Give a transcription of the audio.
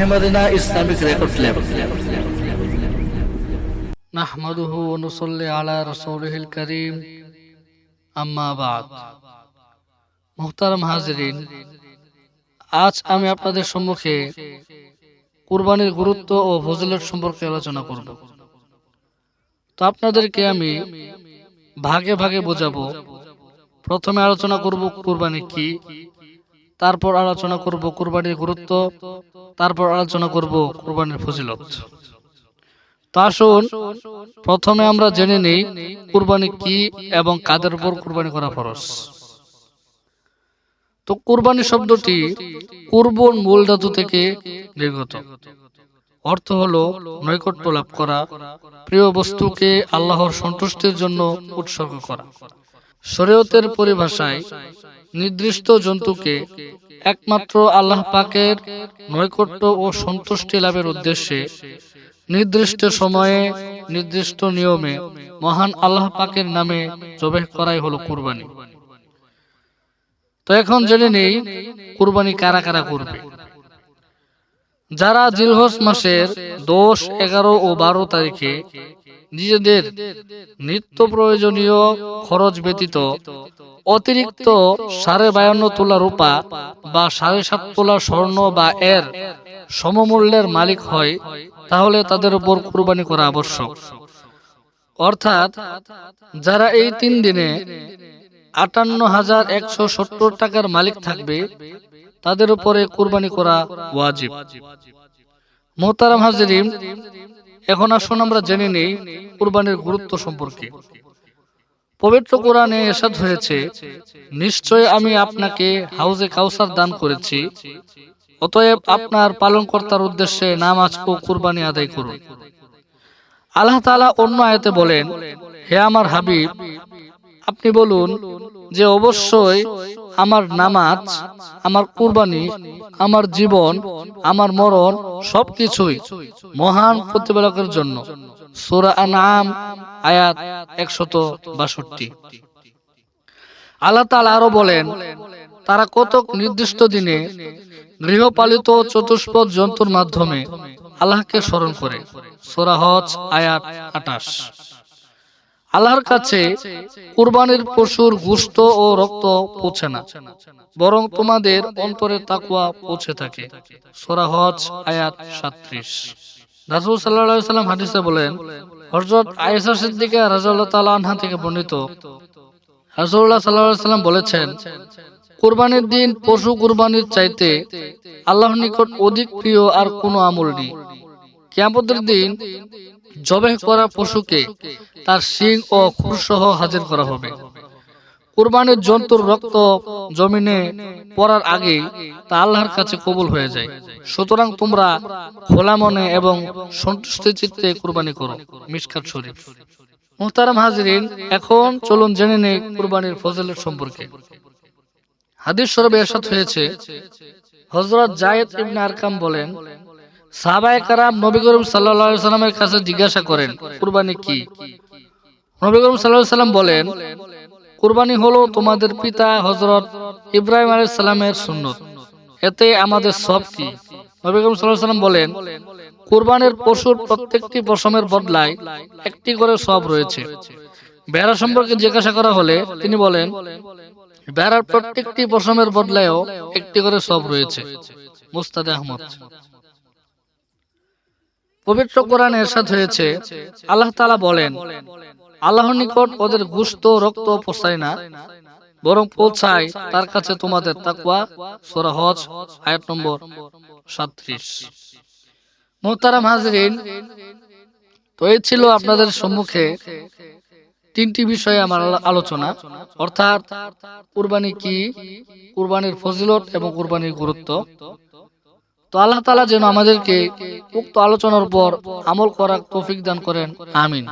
মেহেমাদিনা Islamic record level نحمده ونصلي على رسوله الكريم আম্মা বাদ মুহতারাম হাজরিন আজ আমি আপনাদের সম্মুখে কুরবানির গুরুত্ব ও ফজিলত সম্পর্কে আলোচনা করব তো আপনাদেরকে আমি ভাগে ভাগে বোঝাবো প্রথমে আলোচনা করব কুরবানি কি তারপর আলোচনা করব কুরবানির গুরুত্ব, তারপর আলোচনা করব কুরবানির ফজিলত। তো আসুন, প্রথমে আমরা জেনে নেই কুরবানি কি এবং কাদের উপর কুরবানি করা ফরজ। তো কুরবানি শব্দটি কুরবন মূল ধাতু থেকে নির্গত। অর্থ হলো নৈকট্য লাভ করা, প্রিয় বস্তুকে আল্লাহর সন্তুষ্টির জন্য উৎসর্গ করা। শরীয়তের পরিভাষায় নির্দিষ্ট জন্তুকে একমাত্র আল্লাহ পাকের নৈকট্য ও সন্তুষ্টি লাভের উদ্দেশ্যে নির্দিষ্ট সময়ে, নির্দিষ্ট নিয়মে মহান আল্লাহ পাকের নামে জবেহ করাই হলো কুরবানি। তো এখন জেনে নেই কুরবানি কারা কারা করবে। যারা জিলহজ মাসের দশ, এগারো ও বারো তারিখে নিজেদের নিত্য প্রয়োজনীয় খরচ ব্যতীত অতিরিক্ত সাড়ে বায়ান্ন তোলা রূপা বা সাড়ে সাত তোলা স্বর্ণ বা এর সমমূল্যের মালিক হয়, তাহলে তাদের উপর কুরবানি করা আবশ্যক। অর্থাৎ যারা এই তিন দিনে আটান্ন হাজার একশো সত্তর টাকার মালিক থাকবে, তাদের উপরে কুরবানি করা ওয়াজিব। মোহতারাম হাজিরিম এখন আসুন আমরা জেনে নেই কুরবানির গুরুত্ব সম্পর্কে। পবিত্র কোরআনে এসাদ হয়েছে, নিশ্চয় আমি আপনাকে হাউজে কাউসার দান করেছি, অতএব আপনার পালনকর্তার উদ্দেশ্যে নামাজ ও কুরবানি আদায় করুন। আল্লাহ তাআলা অন্য আয়াতে বলেন, হে আমার হাবিব, আপনি বলুন যে অবশ্যই আমার নামাজ, আমার কুরবানি, আমার জীবন, আমার মরণ সবকিছুই মহান প্রতিপালকের জন্য। সূরা আনআম, আয়াত একশত বাষট্টি। আল্লাহ আরও বলেন, তারা কতক নির্দিষ্ট দিনে গৃহপালিত চতুষ্পদ জন্তুর মাধ্যমে আল্লাহকে স্মরণ করে। আয়াত আটাশ আল্লাহর কাছে কুরবানির পশুর গুস্ত ও রক্ত পৌঁছে না, বরং তোমাদের অন্তরে তাকুয়া পৌঁছে থাকে। সোরা হজ, আয়াত সাত্রিশ। রাসুল সাল্লাহ সাল্লাম হাদিসে বলেন হজরত আয়েশা সিদ্দিকা রাজাল্লাহ তালা আনহা থেকে বর্ণিত রাসুল্লাহ সাল্লাহ সাল্লাম বলেছেন, কুরবানির দিন পশু কুরবানির চাইতে আল্লাহর নিকট অধিক প্রিয় আর কোনো আমল নেই। কিয়ামতের দিন জবেহ করা পশুকে তার শিং ও খুরসহ হাজির করা হবে। কুরবানির জন্তুর রক্ত জমিনে পড়ার আগে তা আল্লাহর কাছে কবুল হয়ে যায়। সুতরাং তোমরা খোলা মনে এবং সন্তুষ্টি চিত্তে কুরবানি করো, মিসকাত শরীফ। মুহতারাম হাজিরিন, এখন চলুন জেনে নেই কুরবানির ফজলের সম্পর্কে। হাদিস সরবে এরশাদ হয়েছে হজরত জায়েদ ইবনে আরকাম বলেন, সাহাবায়ে কারাম নবী করিম সাল্লাল্লাহু আলাইহি সাল্লামের কাছে জিজ্ঞাসা করেন, কুরবানি কি? নবী করিম সাল্লাল্লাহু আলাইহি সাল্লাম বলেন কুরবানি হলো তোমাদের পিতা হজরত ইব্রাহিম আলাইহিস সালামের সুন্নত। এতে আমাদের সব কি? নবী করিম সাল্লাল্লাহু আলাইহি সাল্লাম বলেন, কুরবানির পশুর প্রত্যেকটি পশমের বদলায় একটি করে সব রয়েছে। বেড়া সম্পর্কে জিজ্ঞাসা করা হলে তিনি বলেন, বেড়ার প্রত্যেকটি পশমের বদলায়ও একটি করে সব রয়েছে। মুস্তাদ আহমদ। পবিত্র কোরআন এরশাদ হয়েছে, আল্লাহ তাআলা বলেন আল্লাহর নিকট ওদের গুস্ত, রক্ত পৌঁছায় না, বরং পৌঁছায় তার কাছে তোমাদের তাকওয়া, সূরা হজ, আয়াত নম্বর 37 মোহতারাম হাজরিন, তো এই ছিল আপনাদের সম্মুখে তিনটি বিষয়ে আমার আলোচনা। অর্থাৎ কুরবানি কি, কুরবানির ফজিলত এবং কুরবানির গুরুত্ব। তো আল্লাহ তাআলা যেন আমাদেরকে উক্ত আলোচনার পর আমল করার তৌফিক দান করেন। আমিন।